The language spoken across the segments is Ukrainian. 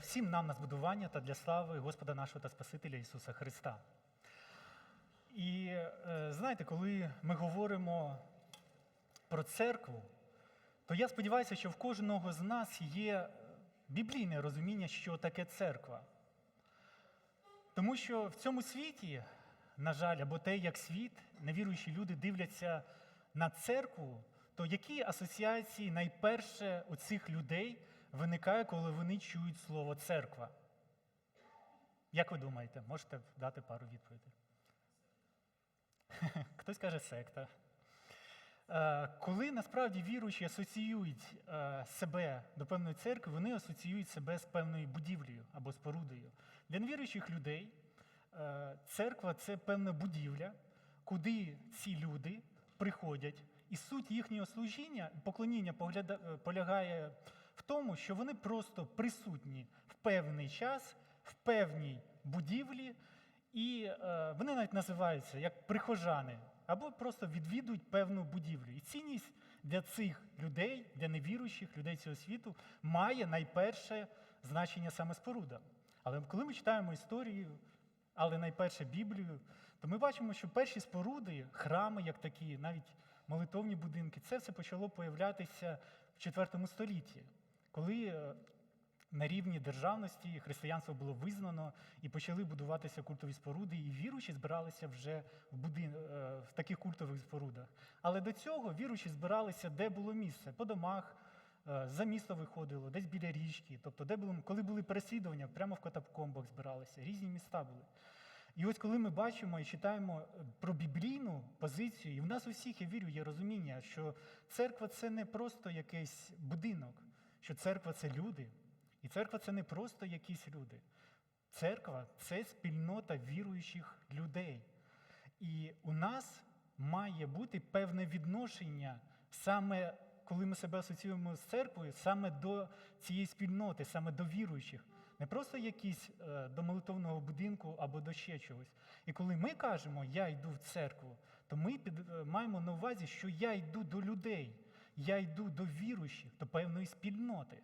всім нам на збудування та для слави Господа нашого та Спасителя Ісуса Христа. І е, знаєте, коли ми говоримо про церкву, то я сподіваюся, що в кожного з нас є біблійне розуміння, що таке церква. Тому що в цьому світі, на жаль, або те, як світ, невіруючі люди дивляться на церкву, то які асоціації найперше у цих людей виникає, коли вони чують слово церква? Як ви думаєте, можете дати пару відповідей? Хтось каже секта. Е, Коли насправді віруючі асоціюють е, себе до певної церкви, вони асоціюють себе з певною будівлею або спорудою. Для невіруючих людей е, церква це певна будівля, куди ці люди приходять, і суть їхнього служіння, поклоніння полягає тому, що вони просто присутні в певний час, в певній будівлі, і е, вони навіть називаються як прихожани, або просто відвідують певну будівлю. І цінність для цих людей, для невіруючих людей цього світу, має найперше значення саме споруда. Але коли ми читаємо історію, але найперше Біблію, то ми бачимо, що перші споруди, храми, як такі, навіть молитовні будинки, це все почало появлятися в IV столітті, коли е, на рівні державності християнство було визнано і почали будуватися культові споруди, і віруючі збиралися вже в, будин... е, в таких культових спорудах. Але до цього віруючі збиралися, де було місце, по домах, е, за місто виходило, десь біля річки. Тобто, де було, коли були переслідування, прямо в катакомбах збиралися, різні міста були. І ось коли ми бачимо і читаємо про біблійну позицію, і в нас у всіх, я вірю, є розуміння, що церква це не просто якийсь будинок, що церква це люди. І церква це не просто якісь люди. Церква це спільнота віруючих людей. І у нас має бути певне відношення саме коли ми себе асоціюємо з церквою, саме до цієї спільноти, саме до віруючих. Не просто якісь е, до молитовного будинку або до ще чогось. І коли ми кажемо Я йду в церкву, то ми під, е, маємо на увазі, що я йду до людей, я йду до віруючих, до певної спільноти.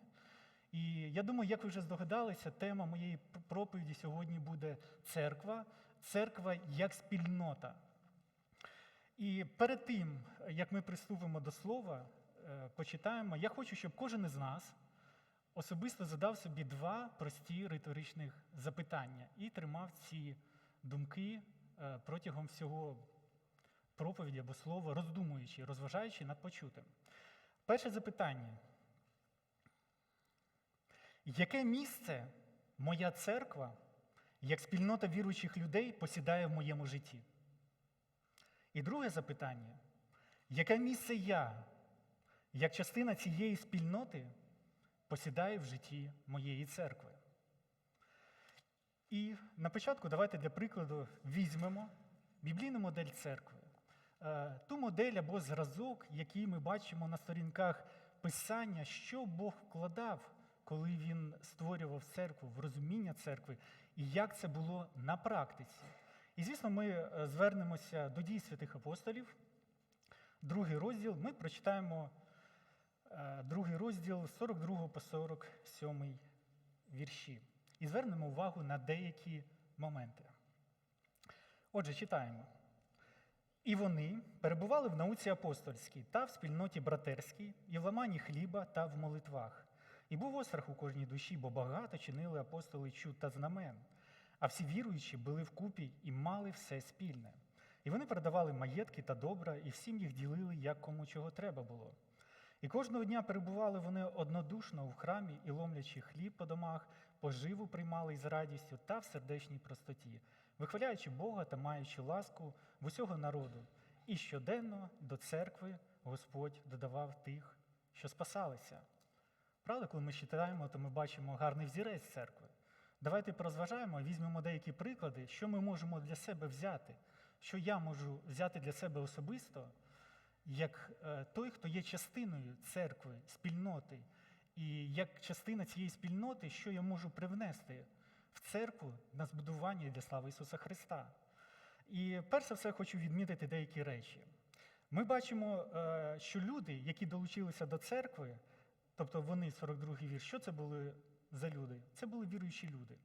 І я думаю, як ви вже здогадалися, тема моєї проповіді сьогодні буде церква, церква як спільнота. І перед тим, як ми приступимо до слова, е, почитаємо, я хочу, щоб кожен із нас особисто задав собі два прості риторичних запитання і тримав ці думки е, протягом всього проповіді або слова, роздумуючи, розважаючи над почутим. Перше запитання. Яке місце моя церква, як спільнота віруючих людей, посідає в моєму житті? І друге запитання: яке місце я, як частина цієї спільноти, посідаю в житті моєї церкви? І на початку давайте для прикладу візьмемо біблійну модель церкви. Е, Ту модель або зразок, який ми бачимо на сторінках Писання, що Бог вкладав, коли він створював церкву, в розуміння церкви, і як це було на практиці. І, звісно, ми е, звернемося до дій святих апостолів. Другий розділ ми прочитаємо е, другий розділ 42 по 47 вірші. І звернемо увагу на деякі моменти. Отже, читаємо. І вони перебували в науці апостольській та в спільноті братерській, і в ламанні хліба та в молитвах. І був острах у кожній душі, бо багато чинили апостоли чуд та знамен. А всі віруючі були вкупі і мали все спільне. І вони передавали маєтки та добра, і всім їх ділили, як кому чого треба було. І кожного дня перебували вони однодушно в храмі і, ломлячи хліб по домах, поживу приймали із радістю та в сердечній простоті, вихваляючи Бога та маючи ласку в усього народу. І щоденно до церкви Господь додавав тих, що спасалися. Правда, коли ми читаємо, то ми бачимо гарний взірець церкви. Давайте порозважаємо, візьмемо деякі приклади, що ми можемо для себе взяти, що я можу взяти для себе особисто, як е, той, хто є частиною церкви, спільноти, і як частина цієї спільноти, що я можу привнести в церкву на збудування для слави Ісуса Христа. І перш за все хочу відмітити деякі речі. Ми бачимо, е, що люди, які долучилися до церкви, тобто вони 42-й вірш, що це були за люди? Це були віруючі люди.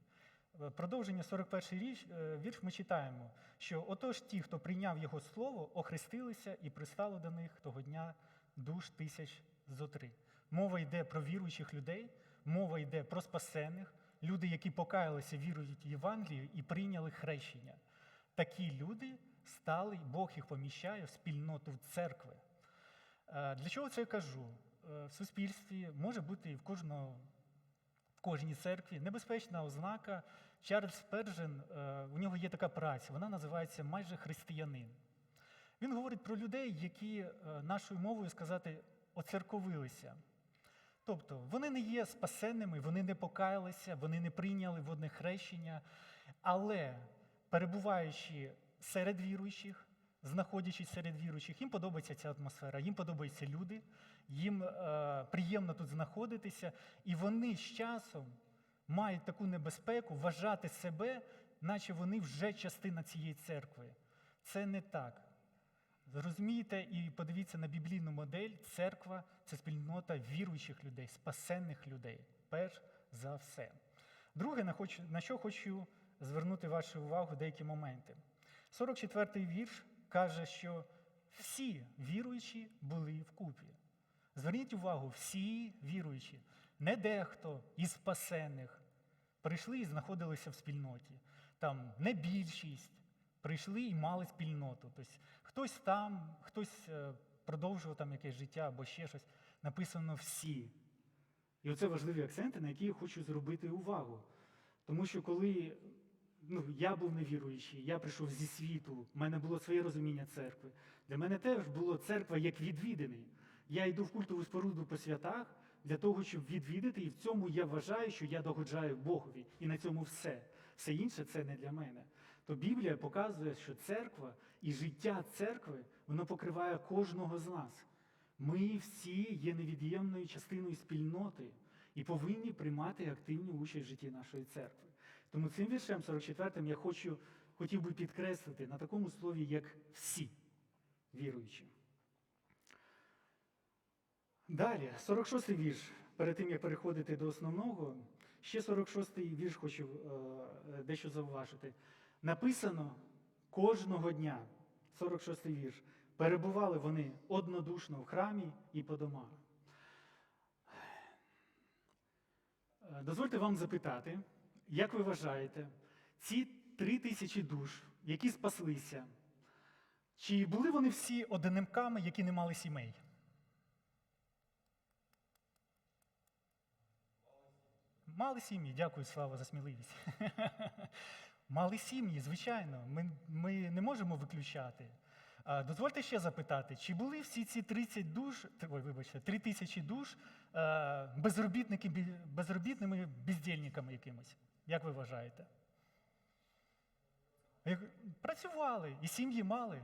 Е, Продовження 41 річ, е, вірш ми читаємо, що отож ті, хто прийняв його слово, охрестилися і пристало до них того дня душ тисяч зо три. Мова йде про віруючих людей, мова йде про спасених, люди, які покаялися, вірують в Євангелію і прийняли хрещення. Такі люди стали, Бог їх поміщає в спільноту церкви. Е, Для чого це я кажу? Е, В суспільстві може бути в кожного кожній церкві небезпечна ознака. Чарльз Спержен, е, у нього є така праця, вона називається майже християнин. Він говорить про людей, які нашою мовою сказати оцерковилися. Тобто вони не є спасенними, вони не покаялися, вони не прийняли водне хрещення, але перебуваючи серед віруючих, знаходячись серед віруючих, їм подобається ця атмосфера, їм подобаються люди, їм е, приємно тут знаходитися, і вони з часом мають таку небезпеку вважати себе, наче вони вже частина цієї церкви. Це не так. Зрозумійте і подивіться на біблійну модель. Церква це спільнота віруючих людей, спасенних людей, перш за все. Друге, на, що хочу звернути вашу увагу деякі моменти. 44-й вірш каже, що всі віруючі були вкупі. Зверніть увагу, всі віруючі, не дехто із спасених прийшли і знаходилися в спільноті. Там не більшість прийшли і мали спільноту. Тобто хтось там, хтось е, продовжував там якесь життя або ще щось. Написано всі. І оце важливі акценти, на які я хочу зробити увагу. Тому що коли ну, я був невіруючий, я прийшов зі світу, в мене було своє розуміння церкви. Для мене теж було церква як відвідений. Я йду в культову споруду по святах для того, щоб відвідати, і в цьому я вважаю, що я догоджаю Богові. І на цьому все. Все інше це не для мене. То Біблія показує, що церква і життя церкви воно покриває кожного з нас. Ми всі є невід'ємною частиною спільноти і повинні приймати активну участь в житті нашої церкви. Тому цим віршем 44-м я хочу, хотів би підкреслити на такому слові, як всі віруючі. Далі, 46-й вірш. Перед тим, як переходити до основного, ще 46-й вірш хочу е, дещо зауважити. Написано кожного дня, 46-й вірш, перебували вони однодушно в храмі і по домах. Дозвольте вам запитати, як ви вважаєте, ці три тисячі душ, які спаслися, чи були вони всі одинимками, які не мали сімей? Мали сім'ї, дякую, Слава, за сміливість. Мали сім'ї, звичайно, ми, ми не можемо виключати. Дозвольте ще запитати, чи були всі ці 30 душ, ой, вибачте, 3 тисячі душ е, безробітники, безробітними бездільниками якимось? Як ви вважаєте? Працювали, і сім'ї мали.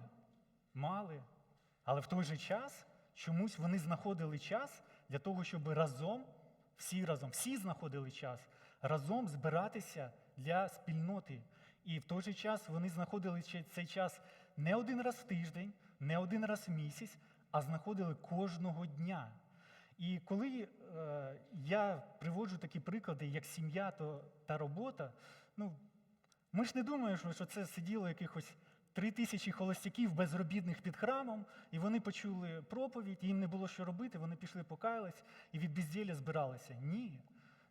Мали. Але в той же час чомусь вони знаходили час для того, щоб разом, всі разом, всі знаходили час разом збиратися для спільноти. І в той же час вони знаходили цей час не один раз в тиждень, не один раз в місяць, а знаходили кожного дня. І коли е, я приводжу такі приклади, як сім'я та робота, ну, ми ж не думаємо, що це сиділо якихось три тисячі холостяків безробітних під храмом, і вони почули проповідь, їм не було що робити, вони пішли покаялись і від безділля збиралися. Ні.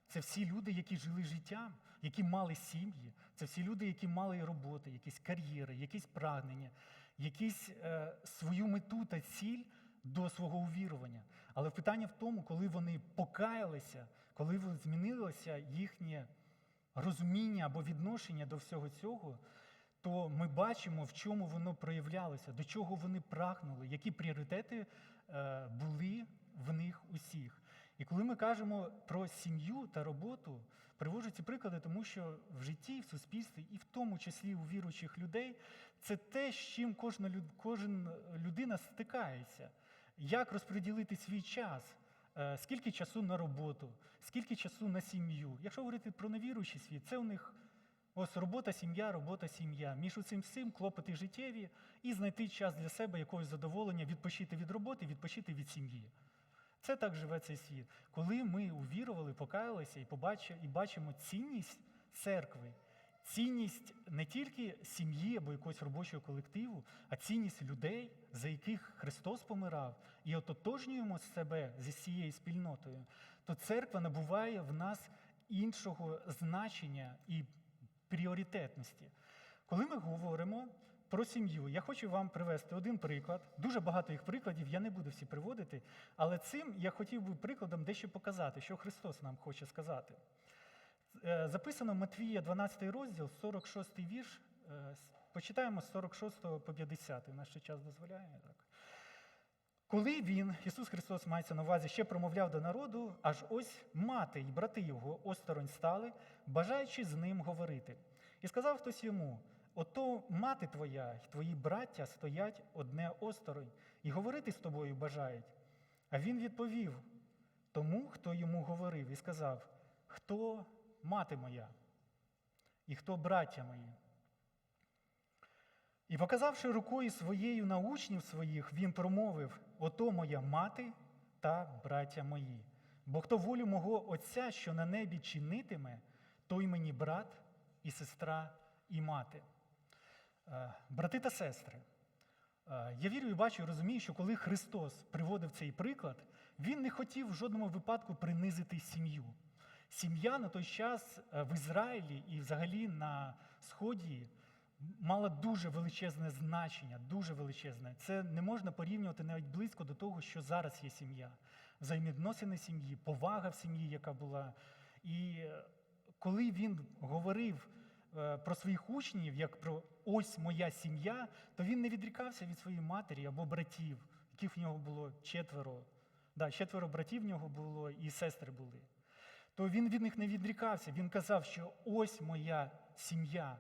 Це всі люди, які жили життям, які мали сім'ї, це всі люди, які мали роботи, якісь кар'єри, якісь прагнення, якісь е, свою мету та ціль до свого увірування. Але питання в тому, коли вони покаялися, коли змінилося їхнє розуміння або відношення до всього цього, то ми бачимо, в чому воно проявлялося, до чого вони прагнули, які пріоритети е, були в них усіх. І коли ми кажемо про сім'ю та роботу, приводжу ці приклади, тому що в житті, в суспільстві, і в тому числі у віруючих людей, це те, з чим кожна кожен людина стикається. Як розподілити свій час? Е, Скільки часу на роботу, скільки часу на сім'ю? Якщо говорити про невіруючий світ, це у них ось робота, сім'я, робота, сім'я. Між цим всім клопоти життєві і знайти час для себе якогось задоволення, відпочити від роботи, відпочити від сім'ї. Це так живе цей світ. Коли ми увірували, покаялися і побачили, і бачимо цінність церкви, цінність не тільки сім'ї або якогось робочого колективу, а цінність людей, за яких Христос помирав, і ототожнюємо себе зі цією спільнотою, то церква набуває в нас іншого значення і пріоритетності. Коли ми говоримо про сім'ю, я хочу вам привести один приклад. Дуже багато їх прикладів, я не буду всі приводити, але цим я хотів би прикладом дещо показати, що Христос нам хоче сказати. Е, Записано Матвія 12 розділ, 46 вірш. Е, Почитаємо з 46 по 50. Наш час дозволяє. Так. Коли він, Ісус Христос мається на увазі, ще промовляв до народу, аж ось мати й брати його осторонь стали, бажаючи з ним говорити. І сказав хтось йому: Ото мати твоя й твої браття стоять одне осторонь, і говорити з тобою бажають. А він відповів тому, хто йому говорив, і сказав: Хто мати моя? І хто браття мої? І показавши рукою своєю на учнів своїх, він промовив: Ото моя мати та браття мої. Бо хто волю мого Отця, що на небі чинитиме, той мені брат і сестра і мати. Е, Брати та сестри, е, я вірю і бачу і розумію, що коли Христос приводив цей приклад, Він не хотів в жодному випадку принизити сім'ю. Сім'я на той час е, в Ізраїлі і взагалі на Сході мала дуже величезне значення, дуже величезне. Це не можна порівнювати навіть близько до того, що зараз є сім'я. Взаємовідносини сім'ї, повага в сім'ї, яка була. І коли він говорив про своїх учнів, як про ось моя сім'я, то він не відрікався від своєї матері або братів, яких в нього було четверо. Да, четверо братів в нього було і сестри були. То він від них не відрікався. Він казав, що ось моя сім'я.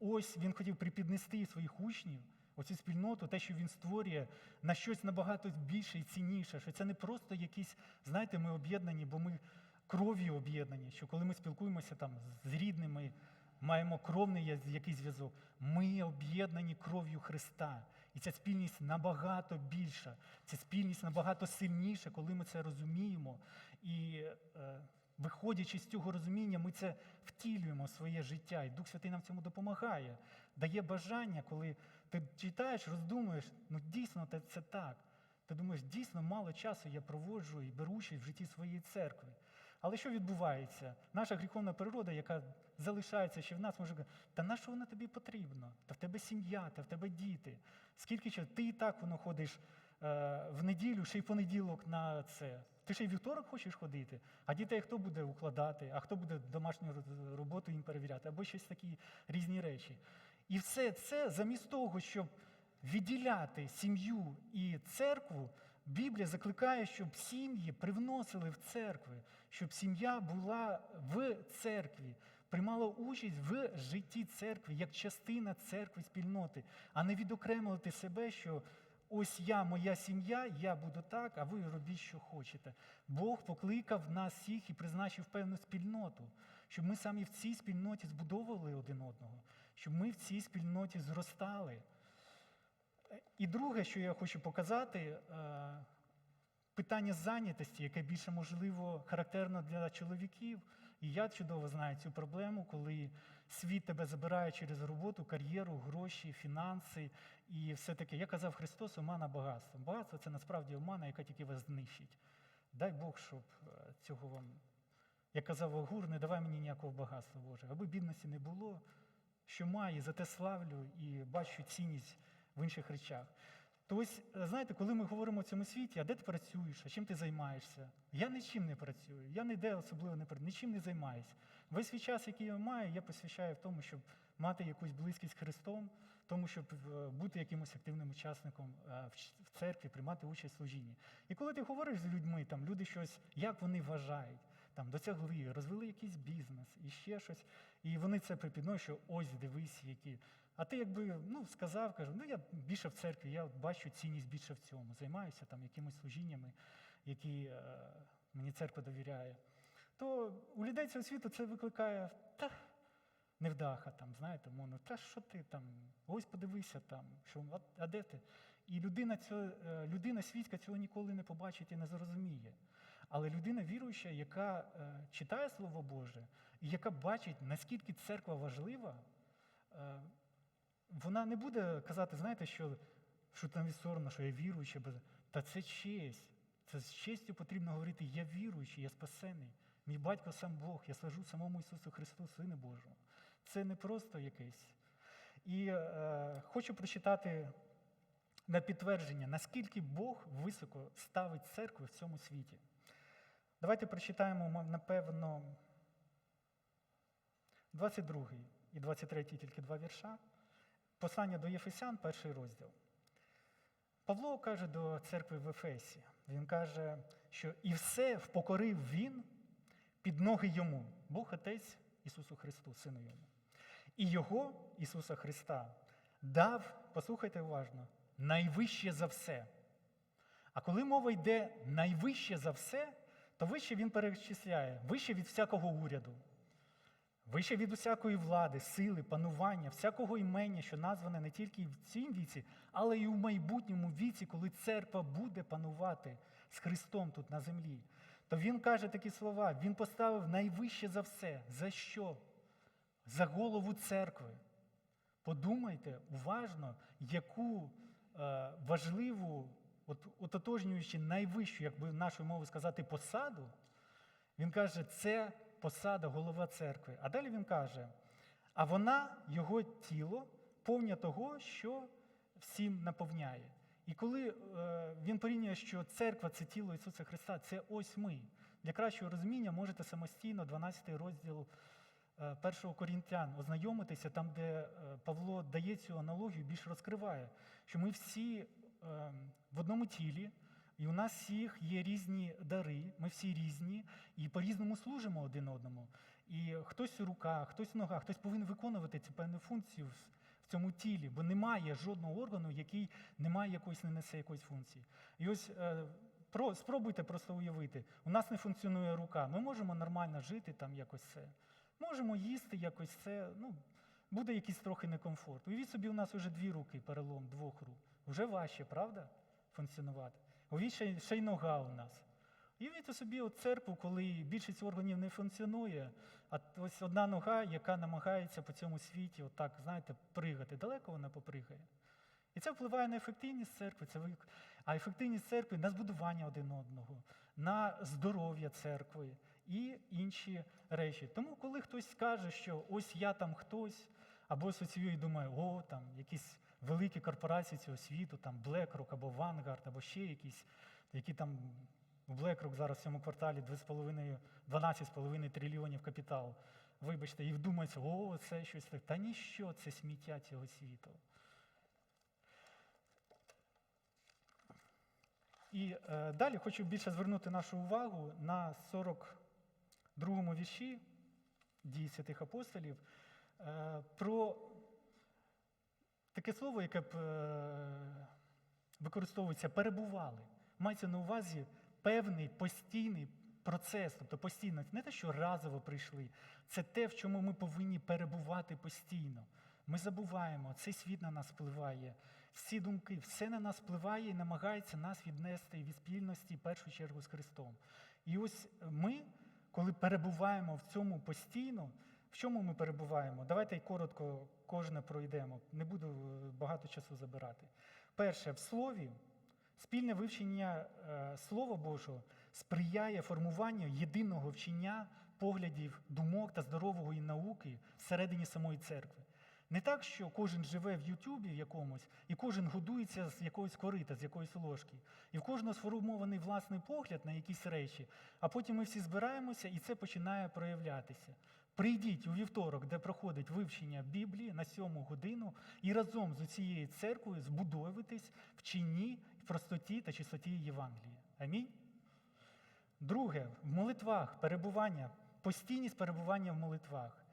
Ось він хотів припіднести своїх учнів, оцю спільноту, те, що він створює, на щось набагато більше і цінніше. Що це не просто якісь, знаєте, ми об'єднані, бо ми кров'ю об'єднані. Що коли ми спілкуємося там з рідними, маємо кровний якийсь зв'язок, ми об'єднані кров'ю Христа. І ця спільність набагато більша, ця спільність набагато сильніша, коли ми це розуміємо. І е, виходячи з цього розуміння, ми це втілюємо в своє життя. І Дух Святий нам в цьому допомагає, дає бажання, коли ти читаєш, роздумуєш, ну дійсно це, це так. Ти думаєш, дійсно мало часу я проводжу і беру участь в житті своєї церкви. Але що відбувається? Наша гріховна природа, яка залишається ще в нас, може та на що воно тобі потрібно? Та в тебе сім'я, та в тебе діти. Скільки часу? Ти і так воно ходиш е, в неділю, ще й понеділок на це. Ти ще й вівторок хочеш ходити, а дітей хто буде укладати, а хто буде домашню ро- роботу їм перевіряти, або щось такі різні речі. І все це замість того, щоб відділяти сім'ю і церкву, Біблія закликає, щоб сім'ї привносили в церкви, щоб сім'я була в церкві, приймала участь в житті церкви як частина церкви спільноти, а не відокремувати себе, що ось я, моя сім'я, я буду так, а ви робіть, що хочете. Бог покликав нас всіх і призначив певну спільноту, щоб ми самі в цій спільноті збудовували один одного, щоб ми в цій спільноті зростали. І друге, що я хочу показати, е, питання зайнятості, яке більше можливо характерно для чоловіків. І я чудово знаю цю проблему, коли світ тебе забирає через роботу, кар'єру, гроші, фінанси і все таке. Я казав Христос, омана багатство. Багатство це насправді омана, яка тільки вас знищить. Дай Бог, щоб е, цього вам. Як казав Огур, не давай мені ніякого багатства Боже. Аби бідності не було, що має, за те славлю і бачу цінність в інших речах. То ось, е, знаєте, коли ми говоримо в цьому світі, а де ти працюєш, а чим ти займаєшся? Я нічим не працюю, я ніде особливо не працюю, нічим не займаюся. Весь свій час, який я маю, я посвящаю в тому, щоб мати якусь близькість з Христом, тому щоб е, бути якимось активним учасником е, в церкві, приймати участь в служінні. І коли ти говориш з людьми, там люди щось, як вони вважають, там досягли, розвели якийсь бізнес і ще щось, і вони це припідносять, що ось дивись, які. А ти якби ну, сказав, кажу, ну я більше в церкві, я бачу цінність більше в цьому, займаюся там якимись служіннями, які е, мені церква довіряє. То у людей цього світу це викликає та невдаха, там, знаєте, мовно, та що ти там, ось подивися там, що, а, а де ти? І людина, цього, е, людина світська цього ніколи не побачить і не зрозуміє. Але людина віруюча, яка е, читає Слово Боже, і яка бачить, наскільки церква важлива, е, вона не буде казати, знаєте, що, що там від соромно, що я віруючий, та це честь. Це з честю потрібно говорити, я віруючий, я спасений. Мій батько сам Бог, я служу самому Ісусу Христу, Сину Божому. Це не просто якесь. І е, хочу прочитати на підтвердження, наскільки Бог високо ставить церкви в цьому світі. Давайте прочитаємо, напевно, 22 і 23 тільки два вірша. Послання до Єфесян, перший розділ. Павло каже до церкви в Ефесі, він каже, що і все впокорив він під ноги йому, Бог Отець Ісусу Христу, Сину йому. І Його, Ісуса Христа, дав, послухайте уважно, найвище за все. А коли мова йде найвище за все, то вище він перечисляє, вище від всякого уряду, вище від усякої влади, сили, панування, всякого імення, що назване не тільки в цім віці, але й у майбутньому віці, коли церква буде панувати з Христом тут на землі. То він каже такі слова: Він поставив найвище за все. За що? За голову церкви. Подумайте уважно, яку е, важливу, от, ототожнюючи найвищу, як би нашою мовою сказати, посаду, він каже, це посада голова церкви. А далі він каже, а вона, його тіло, повня того, що всім наповняє. І коли е, він порівнює, що церква це тіло Ісуса Христа, це ось ми. Для кращого розуміння можете самостійно 12 розділ е, першого Корінтян ознайомитися, там, де е, Павло дає цю аналогію, більш розкриває, що ми всі е, в одному тілі, і у нас всіх є різні дари, ми всі різні, і по-різному служимо один одному. І хтось рука, хтось нога, хтось повинен виконувати цю певну функцію в цьому тілі, бо немає жодного органу, який не має якоїсь, не несе якоїсь функції. І ось е, про, спробуйте просто уявити, у нас не функціонує рука. Ми можемо нормально жити там якось це. Можемо їсти якось це. Ну, буде якийсь трохи некомфорт. Уявіть собі, у нас вже дві руки, перелом двох рук. Вже важче, правда? Функціонувати. Уявіть, ще, ще й нога у нас. Уявіть собі от церкву, коли більшість органів не функціонує, а ось одна нога, яка намагається по цьому світі, отак, знаєте, пригати. Далеко вона попригає. І це впливає на ефективність церкви, це вик- а ефективність церкви на збудування один одного, на здоров'я церкви і інші речі. Тому, коли хтось каже, що ось я там хтось, або асоціює і думає, о, там якісь великі корпорації цього світу, там BlackRock або Vanguard, або ще якісь, які там у BlackRock зараз в цьому кварталі 12,5 трильйонів капітал. Вибачте, і вдумається, о, це щось таке. Та ніщо, це сміття цього світу. І е, далі хочу більше звернути нашу увагу на 42-му вірші дії святих апостолів е, про таке слово, яке б, е, використовується перебували. Мається на увазі певний постійний процес, тобто постійно, не те, що разово прийшли, це те, в чому ми повинні перебувати постійно. Ми забуваємо, цей світ на нас впливає, всі думки, все на нас впливає і намагається нас віднести від спільності в першу чергу з Христом. І ось ми, коли перебуваємо в цьому постійно, в чому ми перебуваємо? Давайте коротко кожне пройдемо. Не буду е, багато часу забирати. Перше, в слові спільне вивчення е, Слова Божого сприяє формуванню єдиного вчення поглядів, думок та здорової науки всередині самої церкви. Не так, що кожен живе в Ютубі в якомусь, і кожен годується з якогось корита, з якоїсь ложки. І в кожного сформований власний погляд на якісь речі, а потім ми всі збираємося, і це починає проявлятися. Прийдіть у вівторок, де проходить вивчення Біблії на сьому годину, і разом з усією церквою збудовуйтесь в чині, в простоті та чистоті Євангелії. Амінь. Друге, в молитвах перебування, постійність перебування в молитвах.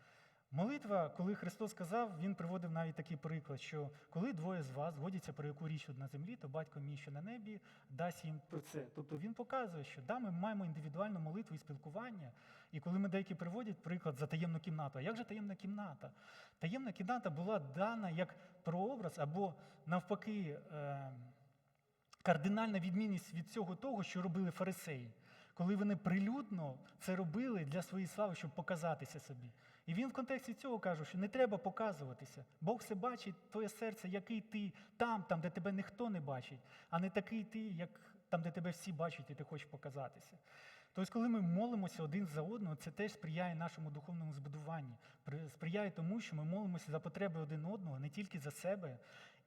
Молитва, коли Христос сказав, Він приводив навіть такий приклад, що коли двоє з вас згодяться про яку річ на землі, то батько мій, що на небі, дасть їм про це. Тобто він показує, що да, ми маємо індивідуальну молитву і спілкування. І коли ми деякі приводять приклад за таємну кімнату, а як же таємна кімната? Таємна кімната була дана як прообраз або навпаки. Е- кардинальна відмінність від всього того, що робили фарисеї, коли вони прилюдно це робили для своєї слави, щоб показатися собі. І він в контексті цього каже, що не треба показуватися. Бог все бачить, твоє серце, який ти там, там, де тебе ніхто не бачить, а не такий ти, як там, де тебе всі бачать, і ти хочеш показатися. Тобто, коли ми молимося один за одного, це теж сприяє нашому духовному збудуванню, При- сприяє тому, що ми молимося за потреби один одного, не тільки за себе.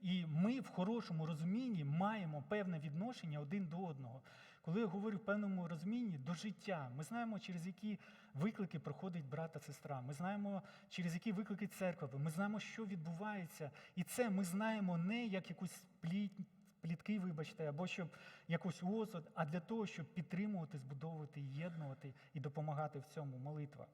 І ми в хорошому розумінні маємо певне відношення один до одного. Коли я говорю в певному розумінні до життя, ми знаємо, через які виклики проходить брат та сестра. Ми знаємо, через які виклики церква. Ми знаємо, що відбувається. І це ми знаємо не як якусь пліт, плітки, вибачте, або щоб якусь осуд, а для того, щоб підтримувати, збудовувати, єднувати і допомагати в цьому молитва.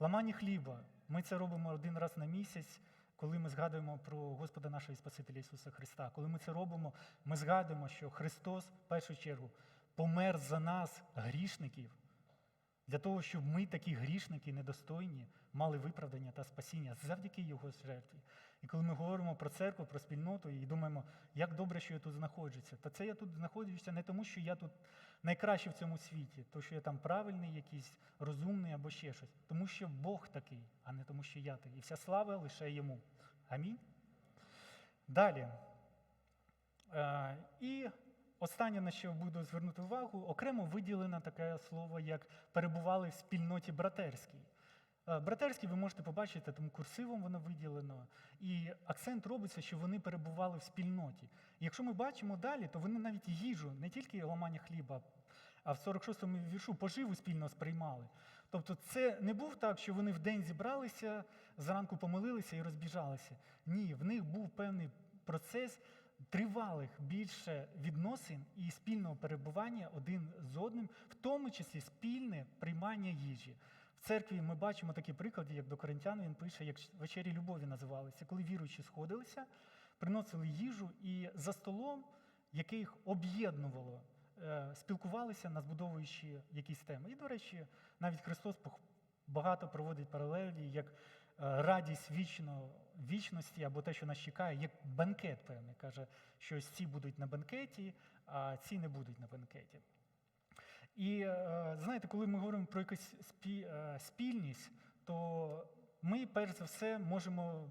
Ламання хліба. Ми це робимо один раз на місяць, коли ми згадуємо про Господа нашого і Спасителя Ісуса Христа. Коли ми це робимо, ми згадуємо, що Христос в першу чергу помер за нас, грішників, для того, щоб ми, такі грішники, недостойні, мали виправдання та спасіння завдяки Його жертві. І коли ми говоримо про церкву, про спільноту і думаємо, як добре, що я тут знаходжуся, то це я тут знаходжуся не тому, що я тут найкращий в цьому світі, то що я там правильний, якийсь розумний або ще щось, тому що Бог такий, а не тому, що я такий. І вся слава лише йому. Амінь. Далі. Е, і останнє, на що буду звернути увагу, окремо виділено таке слово, як перебували в спільноті братерській. Е, Братерський ви можете побачити, тому курсивом воно виділено. І акцент робиться, що вони перебували в спільноті. Якщо ми бачимо далі, то вони навіть їжу, не тільки ламання хліба, а в 46-му віршу поживу спільно сприймали. Тобто це не був так, що вони вдень зібралися, зранку помолилися і розбіжалися. Ні, в них був певний процес тривалих більше відносин і спільного перебування один з одним, в тому числі спільне приймання їжі. В церкві ми бачимо такі приклади, як до Коринтян він пише, як вечері любові називалися, коли віруючі сходилися, приносили їжу і за столом, яке їх об'єднувало, е, спілкувалися, назбудовуючи якісь теми. І, до речі, навіть Христос багато проводить паралелі, як е, радість вічно, вічності або те, що нас чекає, як банкет певний. Каже, що ось ці будуть на банкеті, а ці не будуть на банкеті. І е, знаєте, коли ми говоримо про якусь е, спільність, то ми перш за все можемо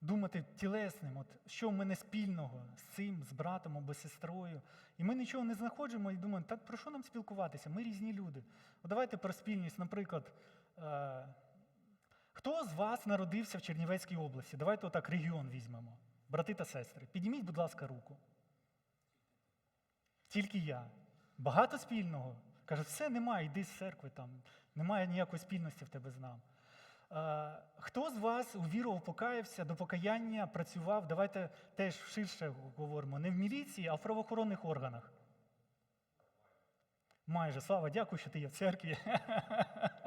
думати тілесним, от що в мене спільного з цим, з братом або сестрою. І ми нічого не знаходимо і думаємо, так про що нам спілкуватися? Ми різні люди. От давайте про спільність, наприклад. Хто з вас народився в Чернівецькій області? Давайте отак регіон візьмемо. Брати та сестри. Підніміть, будь ласка, руку. Тільки я. Багато спільного. Каже, все немає, йди з церкви там. Немає ніякої спільності в тебе з нами. Е, Хто з вас увірував, покаявся, до покаяння працював? Давайте теж ширше говоримо. Не в міліції, а в правоохоронних органах. Майже слава, дякую, що ти є в церкві.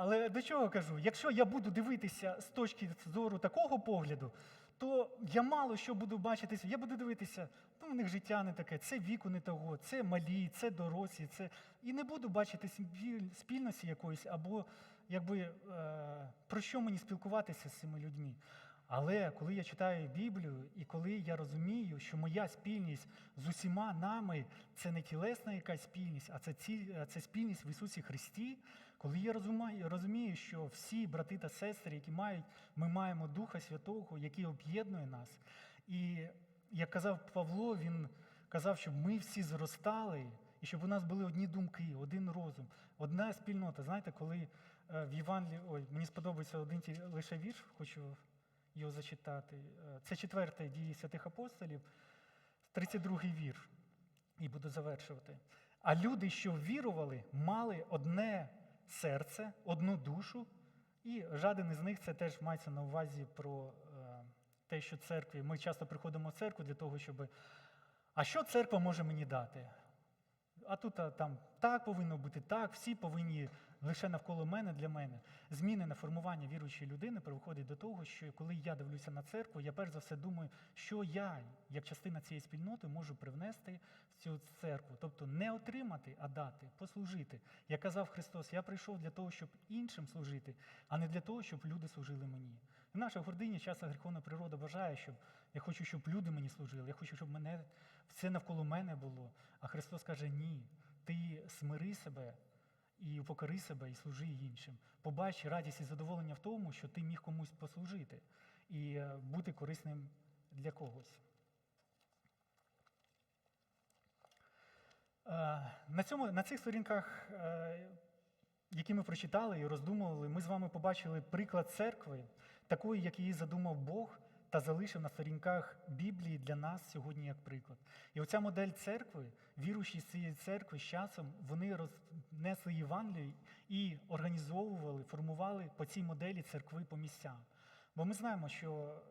Але до чого кажу? Якщо я буду дивитися з точки зору такого погляду, то я мало що буду бачитися. Я буду дивитися, ну, у них життя не таке, це віку не того, це малі, це дорослі, це. І не буду бачити спільності якоїсь, або якби е, про що мені спілкуватися з цими людьми. Але коли я читаю Біблію, і коли я розумію, що моя спільність з усіма нами це не тілесна якась спільність, а це, ці, це спільність в Ісусі Христі, коли я розумію, що всі брати та сестри, які мають, ми маємо Духа Святого, який об'єднує нас. І як казав Павло, він казав, щоб ми всі зростали, і щоб у нас були одні думки, один розум, одна спільнота. Знаєте, коли е, в Євангелії, ой, мені сподобається один лише вірш, хочу його зачитати. Е, Це четверте дії святих апостолів, 32-й вірш. І буду завершувати. А люди, що вірували, мали одне серце, одну душу, і жаден із них це теж мається на увазі про е, те, що церкві. Ми часто приходимо в церкву для того, щоб. А що церква може мені дати? А тут а, там так повинно бути, так, всі повинні лише навколо мене для мене. Змінене формування віруючої людини приходить до того, що коли я дивлюся на церкву, я перш за все думаю, що я, як частина цієї спільноти, можу привнести в цю церкву. Тобто не отримати, а дати, послужити. Як казав Христос, я прийшов для того, щоб іншим служити, а не для того, щоб люди служили мені. І наша гординя, часто гріховна природа бажає, щоб я хочу, щоб люди мені служили, я хочу, щоб мене все навколо мене було. А Христос каже: ні, ти смири себе і упокори себе, і служи іншим. Побач радість і задоволення в тому, що ти міг комусь послужити і е, бути корисним для когось. Е, На, цьому, на цих сторінках, е, які ми прочитали і роздумували, ми з вами побачили приклад церкви, такої, як її задумав Бог, та залишив на сторінках Біблії для нас сьогодні як приклад. І оця модель церкви, віруючі з цієї церкви з часом, вони рознесли Євангелію і організовували, формували по цій моделі церкви по місцям. Бо ми знаємо, що е,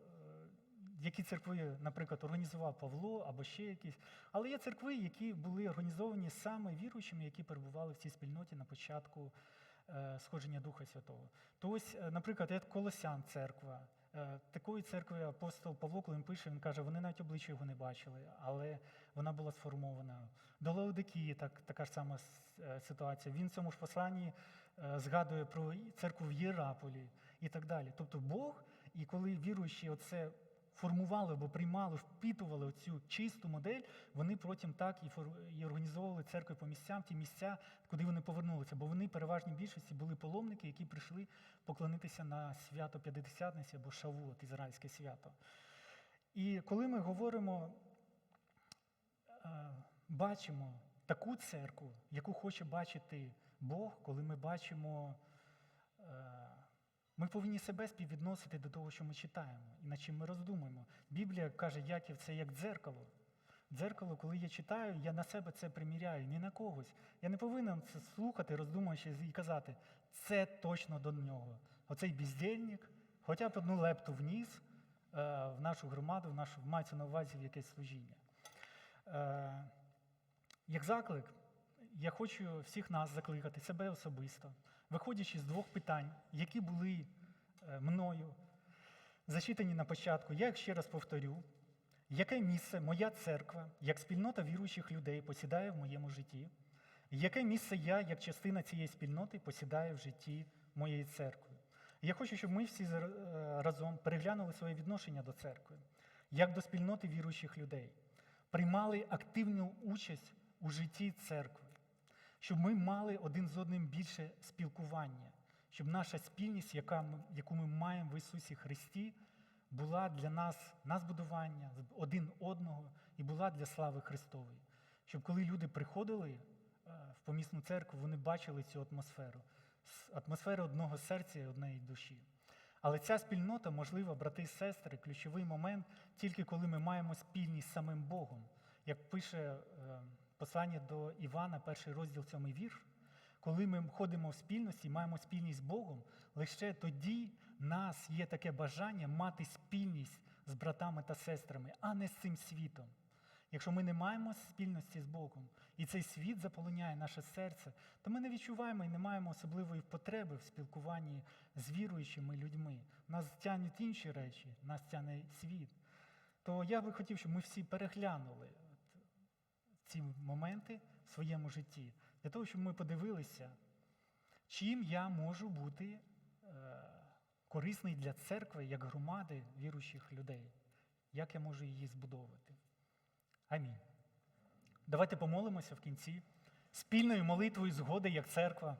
які церкви, наприклад, організував Павло або ще якісь, але є церкви, які були організовані саме віруючими, які перебували в цій спільноті на початку е, сходження Духа Святого. То ось, е, наприклад, як Колосян церква. Е, Такої церкви апостол Павло, коли він пише, він каже, вони навіть обличчя його не бачили, але вона була сформована. До Лаодикії так, така ж сама е, ситуація. Він в цьому ж посланні е, згадує про церкву в Єраполі і так далі. Тобто Бог, і коли віруючі оце формували або приймали, впитували оцю чисту модель, вони потім так і, і організовували церкви по місцям, ті місця, куди вони повернулися. Бо вони переважній більшості були паломники, які прийшли поклонитися на свято П'ятидесятниці або Шавуот, ізраїльське свято. І коли ми говоримо, е, бачимо таку церкву, яку хоче бачити Бог, коли ми бачимо, е, ми повинні себе співвідносити до того, що ми читаємо і над чим ми роздумуємо. Біблія каже, Яків, це як дзеркало. Дзеркало, коли я читаю, я на себе це приміряю, ні на когось. Я не повинен це слухати, роздумуючи і казати, це точно до нього. Оцей бездельник, хоча б одну лепту вніс е, в нашу громаду, в нашу мається на увазі в якесь служіння. Е, як заклик, я хочу всіх нас закликати, себе особисто, виходячи з двох питань, які були е, мною зачитані на початку, я їх ще раз повторю. Яке місце моя церква, як спільнота віруючих людей, посідає в моєму житті? Яке місце я, як частина цієї спільноти, посідаю в житті моєї церкви? Я хочу, щоб ми всі е, разом переглянули своє відношення до церкви, як до спільноти віруючих людей, приймали активну участь у житті церкви, щоб ми мали один з одним більше спілкування, щоб наша спільність, яку ми маємо в Ісусі Христі, була для нас на збудування один одного і була для слави Христової. Щоб коли люди приходили е, в помісну церкву, вони бачили цю атмосферу, атмосферу одного серця і однієї душі. Але ця спільнота можлива, брати і сестри, ключовий момент тільки коли ми маємо спільність з самим Богом. Як пише е, послання до Івана, перший розділ, сьомий вірш, коли ми ходимо в спільності, маємо спільність з Богом, лише тоді нас є таке бажання мати спільність з братами та сестрами, а не з цим світом. Якщо ми не маємо спільності з Богом, і цей світ заполоняє наше серце, то ми не відчуваємо і не маємо особливої потреби в спілкуванні з віруючими людьми. Нас тягнуть інші речі, нас тягне світ. То я би хотів, щоб ми всі переглянули ці моменти в своєму житті, для того, щоб ми подивилися, чим я можу бути е, корисний для церкви як громади віруючих людей, як я можу її збудовувати. Амінь. Давайте помолимося в кінці спільною молитвою згоди як церква.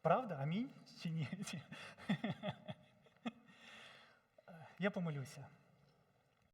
Правда? Амінь? Чи ні? Я помолюся.